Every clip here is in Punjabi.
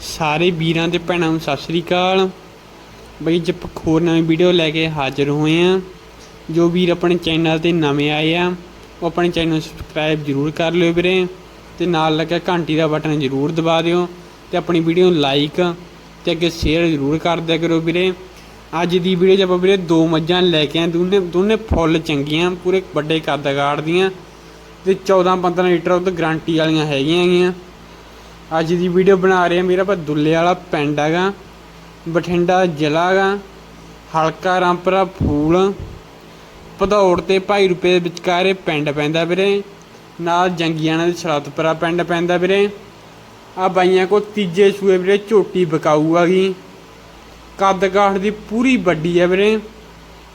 ਸਾਰੇ ਵੀਰਾਂ ਤੇ ਭੈਣਾਂ ਨੂੰ ਸਤਿ ਸ੍ਰੀ ਅਕਾਲ। ਬਈ ਜਪ ਹੋਰ ਨਵੀਂ ਵੀਡੀਓ ਲੈ ਕੇ ਹਾਜ਼ਰ ਹੋਏ ਆ, ਜੋ ਵੀਰ ਆਪਣੇ ਚੈਨਲ ਤੇ ਨਵੇਂ ਆਏ ਆ, ਉਹ ਆਪਣੇ ਚੈਨਲ ਨੂੰ ਸਬਸਕ੍ਰਾਈਬ ਜਰੂਰ ਕਰ ਲਿਓ ਵੀਰੇ ਤੇ ਨਾਲ ਲੱਗਾ ਘੰਟੀ ਦਾ ਬਟਨ ਜਰੂਰ ਦਬਾ ਦਿਓ ਤੇ ਆਪਣੀ ਵੀਡੀਓ ਨੂੰ ਲਾਈਕ ਤੇ ਅੱਗੇ ਸ਼ੇਅਰ ਜਰੂਰ ਕਰ ਦਿਆ ਕਰੋ ਵੀਰੇ। ਅੱਜ ਦੀ ਵੀਡੀਓ 'ਚ ਆਪਾਂ ਵੀਰੇ ਦੋ ਮੱਝਾਂ ਲੈ ਕੇ ਆਏ, ਦੋਨੇ ਦੋਨੇ ਫੁੱਲ ਚੰਗੀਆਂ, ਪੂਰੇ ਵੱਡੇ ਕੱਦ ਕਾੜ ਦੀਆਂ ਤੇ 14 15 ਲੀਟਰ ਉਹ ਗਾਰੰਟੀ ਵਾਲੀਆਂ ਹੈਗੀਆਂ ਹੈਗੀਆਂ। ਅੱਜ ਦੀ ਵੀਡੀਓ ਬਣਾ ਰਹੇ ਆ ਮੇਰਾ ਭਾ ਦੁੱਲੇ ਵਾਲਾ ਪਿੰਡ ਹੈਗਾ, ਬਠਿੰਡਾ ਜ਼ਿਲ੍ਹਾ ਹੈਗਾ, ਹਲਕਾ ਰਾਮਪੁਰਾ ਫੂਲ। ਭਦੌੜ ਤੇ ਭਾਈ ਰੁਪਏ ਦੇ ਵਿਚਕਾਰੇ ਪਿੰਡ ਪੈਂਦਾ ਵੀਰੇ। ਨਾਲ ਜੰਗੀਆਣਾ ਦੇ ਸਰਤਪੁਰਾ ਪਿੰਡ ਪੈਂਦਾ ਵੀਰੇ। ਆ ਬਾਈਆਂ ਕੋ ਤੀਜੇ ਸੂਏ ਵੀਰੇ ਝੋਟੀ ਬਕਾਊ ਹੈਗੀ ਕੱਦ ਕਾਠ ਦੀ ਪੂਰੀ ਵੱਡੀ ਹੈ ਵੀਰੇ।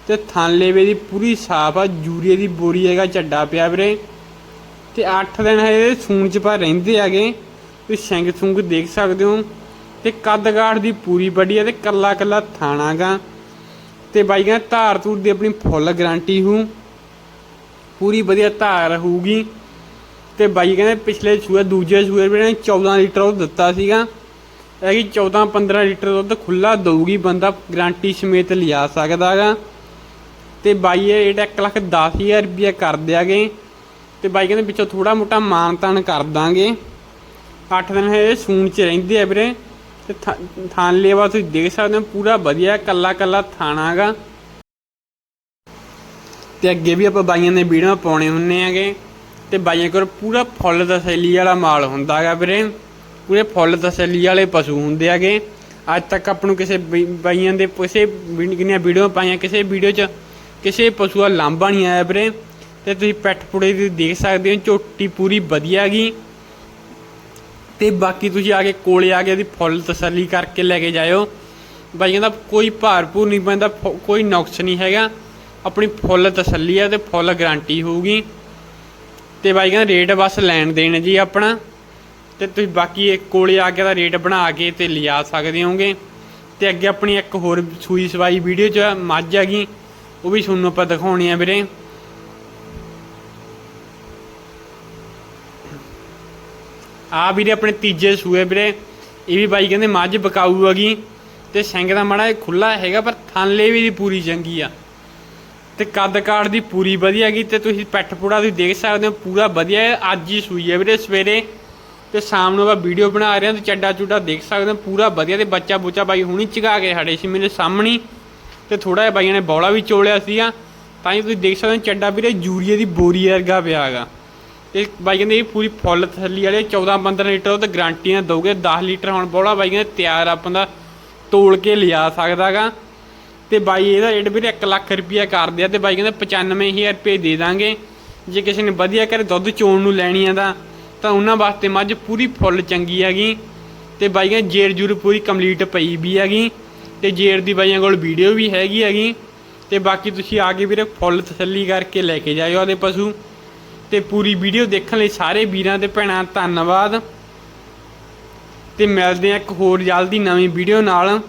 ਤੇ ਥਾਂਲੇਵੇ ਦੀ ਪੂਰੀ ਸਾਫ਼ ਆ ਜੂਰੀਏ ਦੀ ਬੋਰੀ ਹੈਗਾ, ਚੱਡਾ ਪਿਆ ਵੀਰੇ। ਤੇ 8 ਦਿਨ ਹਜੇ ਸੂਣ ਚ ਪਾ ਰਹਿੰਦੇ ਹੈਗੇ। ਤੁਸੀਂ ਸ਼ਿੰਗ ਸੁੰਗ ਦੇਖ ਸਕਦੇ ਹੋ ਤੇ ਕੱਦ ਕਾਠ ਦੀ ਪੂਰੀ ਵੱਡੀ ਹੈ ਤੇ ਕੱਲਾ ਕੱਲਾ ਥਾਣਾਗਾ ਤੇ ਬਾਈ ਕਹਿੰਦਾ ਧਾਰ ਧੂਰ ਦੀ ਆਪਣੀ ਫੁੱਲ ਗਾਰੰਟੀ ਹੂ। ਪੂਰੀ ਵਧੀਆ ਧਾਰ ਹੋਊਗੀ। ਤੇ ਬਾਈ ਕਹਿੰਦੇ ਪਿਛਲੇ ਸੂਏ, ਦੂਜੇ ਸੂਏ ਵੀ ਨੇ 14 ਲੀਟਰ ਉਹ ਦਿੱਤਾ ਸੀਗਾ। ਇਹ ਕਿ 14 15 ਲੀਟਰ ਦੁੱਧ ਖੁੱਲਾ ਦਊਗੀ, ਬੰਦਾ ਗਾਰੰਟੀ ਸਮੇਤ ਲਿਆ ਸਕਦਾਗਾ ਤੇ ਬਾਈ ਇਹ ਜਿਹੜਾ 1 ਲੱਖ 10000 ਰੁਪਏ ਕਰ ਦਿਆਗੇ। ਤੇ ਬਾਈ ਕਹਿੰਦੇ ਪਿੱਛੋਂ ਥੋੜਾ ਮੋਟਾ ਮਾਨ ਤਾਨ ਕਰ ਦਾਂਗੇ। 8 ਦਿਨ ਇਹ ਸੂਣ ਚ ਰਹਿੰਦੇ ਆ ਵੀਰੇ। ਤੇ ਥਾ- ਥਾਨ ਲੇਵਾ ਤੁਸੀਂ ਦੇਖ ਸਕਦੇ ਹੋ, ਪੂਰਾ ਵਧੀਆ ਕੱਲਾ ਕੱਲਾ ਥਾਣਾਗਾ ਤੇ ਅੱਗੇ ਵੀ ਆਪਾਂ ਬਾਈਆਂ ਦੇ ਵੀਡੀਓ ਪਾਉਣੇ ਹੁੰਨੇ ਆਗੇ ਤੇ ਬਾਈਆਂ ਕੋਲ ਪੂਰਾ ਫੁੱਲ ਤਸੱਲੀ ਵਾਲਾ ਮਾਲ ਹੁੰਦਾ ਹੈਗਾ ਵੀਰੇ। ਪੂਰੇ ਫੁੱਲ ਤਸੱਲੀ ਵਾਲੇ ਪਸ਼ੂ ਹੁੰਦੇ ਆਗੇ ਅੱਜ ਤੱਕ ਆਪ ਨੂੰ ਕਿਸੇ ਬਾਈਆਂ ਦੇ ਕਿਸੇ ਕਿੰਨੀਆਂ ਵੀਡੀਓ ਪਾਈਆਂ, ਕਿਸੇ ਵੀਡੀਓ 'ਚ ਕਿਸੇ ਪਸ਼ੂ ਦਾ ਲਾਂਭਾ ਨਹੀਂ ਆਇਆ ਵੀਰੇ। ਤੇ ਤੁਸੀਂ ਪੈਠ ਪੁੜੇ ਦੀ ਦੇਖ ਸਕਦੇ ਹੋ ਝੋਟੀ ਪੂਰੀ ਵਧੀਆ ਹੈਗੀ। ਤੇ ਬਾਕੀ ਤੁਸੀਂ ਆ ਕੇ ਕੋਲੇ ਆ ਕੇ ਇਹਦੀ ਫੁੱਲ ਤਸੱਲੀ ਕਰਕੇ ਲੈ ਕੇ ਜਾਇਓ। ਬਾਈ ਕਹਿੰਦਾ ਕੋਈ ਭਾਰਪੂਰ ਨਹੀਂ ਪੈਂਦਾ, ਫੁ- ਕੋਈ ਨੁਕਸ ਨਹੀਂ ਹੈਗਾ। ਆਪਣੀ ਫੁੱਲ ਤਸੱਲੀ ਹੈ ਤੇ ਫੁੱਲ ਗਾਰੰਟੀ ਹੋਊਗੀ। ਤੇ ਬਾਈ ਕਹਿੰਦਾ ਰੇਟ ਬਸ ਲੈਣ ਦੇਣ ਜੀ ਆਪਣਾ। ਤੇ ਤੁਸੀਂ ਬਾਕੀ ਇਹ ਕੋਲੇ ਆ ਕੇ ਦਾ ਰੇਟ ਬਣਾ ਕੇ ਤੇ ਲਿਆ ਸਕਦੇ ਹੋਗੇ। ਤੇ ਅੱਗੇ ਆਪਣੀ ਇੱਕ ਹੋਰ ਸੂਈ ਸਵਾਈ ਵੀਡੀਓ ਚ ਮੱਝ ਹੈਗੀ ਉਹ ਵੀ ਤੁਹਾਨੂੰ ਆਪਾਂ ਦਿਖਾਉਣੀ ਆ ਵੀਰੇ। ਆ ਵੀਰੇ ਆਪਣੇ ਤੀਜੇ ਸੂਏ ਵੀਰੇ। ਇਹ ਵੀ ਬਾਈ ਕਹਿੰਦੇ ਮੱਝ ਬਕਾਊ ਹੈਗੀ। ਤੇ ਸਿੰਘ ਦਾ ਮਾੜਾ ਖੁੱਲਾ ਹੈਗਾ, ਪਰ ਥਾਂਲੇ ਵੀ ਦੀ ਪੂਰੀ ਚੰਗੀ ਆ। ਤੇ ਕੱਦ ਕਾਠ ਦੀ ਪੂਰੀ ਵਧੀਆ ਹੈਗੀ ਤੇ ਤੁਸੀਂ ਪੈਠ ਪੂੜਾ ਤੁਸੀਂ ਦੇਖ ਸਕਦੇ ਹੋ, ਪੂਰਾ ਵਧੀਆ ਅੱਜ ਹੀ ਸੂਈ ਹੈ ਵੀਰੇ ਸਵੇਰੇ। ਤੇ ਸ਼ਾਮ ਨੂੰ ਆਪਾਂ ਵੀਡੀਓ ਬਣਾ ਰਹੇ ਹਾਂ ਤੇ ਚੱਡਾ ਚੁੱਡਾ ਦੇਖ ਸਕਦੇ ਹੋ, ਪੂਰਾ ਵਧੀਆ ਤੇ ਬੱਚਾ ਬੁੱਚਾ ਬਾਈ ਹੁਣੀ ਚਗਾ ਕੇ ਸਾਡੇ ਸੀ ਮੇਰੇ ਸਾਹਮਣੇ। ਹੀ। ਤੇ ਥੋੜਾ ਜਿਹਾ ਬਾਈਆਂ ਨੇ ਬੌਲਾ ਵੀ ਚੋਲਿਆ ਸੀਗਾ। ਤਾਂ ਹੀ ਤੁਸੀਂ ਦੇਖ ਸਕਦੇ ਹੋ ਚੱਡਾ ਵੀਰੇ ਯੂਰੀਏ ਦੀ ਬੋਰੀ ਵਰਗਾ ਪਿਆ ਹੈਗਾ। ਤੇ ਬਾਈ ਕਹਿੰਦੇ ਇਹ ਪੂਰੀ ਫੁੱਲ ਥੱਲੀ ਵਾਲੇ 14 15 ਲੀਟਰ ਉਹ ਤੇ ਗਾਰੰਟੀ ਨਾਲ ਦੋਗੇ 10 ਲੀਟਰ ਹੁਣ ਬੌਲਾ ਬਾਈ ਕਹਿੰਦੇ ਤਿਆਰ ਆਪਾਂ ਦਾ ਤੋਲ ਕੇ ਲਿਆ ਸਕਦਾਗਾ। ਤੇ ਬਾਈ ਇਹਦਾ ਰੇਟ ਵੀਰੇ 1 ਲੱਖ ਰੁਪਿਆ ਕਰਦੇ ਆ, ਤੇ ਬਾਈ ਕਹਿੰਦਾ 95000 ਰੁਪਏ ਦੇ ਦਾਂਗੇ। ਜੇ ਕਿਸੇ ਨੇ ਵਧੀਆ ਕਰੇ ਦੁੱਧ ਚੋਣ ਨੂੰ ਲੈਣੀ ਆ ਤਾਂ ਤਾਂ ਉਹਨਾਂ ਵਾਸਤੇ ਮੱਝ ਪੂਰੀ ਫੁੱਲ ਚੰਗੀ ਹੈਗੀ। ਤੇ ਬਾਈ ਕਹਿੰਦੇ ਜੇਰ ਜੂਰ ਪੂਰੀ ਕੰਪਲੀਟ ਪਈ ਵੀ ਹੈਗੀ। ਤੇ ਜੇਰ ਦੀ ਬਾਈਆਂ ਕੋਲ ਵੀਡੀਓ ਵੀ ਹੈਗੀ ਹੈਗੀ। ਤੇ ਬਾਕੀ ਤੁਸੀਂ ਆ ਕੇ ਵੀਰੇ ਫੁੱਲ ਤਸੱਲੀ ਕਰਕੇ ਲੈ ਕੇ ਜਾਇਓ ਆਦੇ ਪਸ਼ੂ। ਤੇ ਪੂਰੀ ਵੀਡੀਓ ਦੇਖਣ ਲਈ ਸਾਰੇ ਵੀਰਾਂ ਤੇ ਭੈਣਾਂ ਧੰਨਵਾਦ। ਤੇ ਮਿਲਦੇ ਆ ਇੱਕ ਹੋਰ ਜਲਦੀ ਨਵੀਂ ਵੀਡੀਓ ਨਾਲ।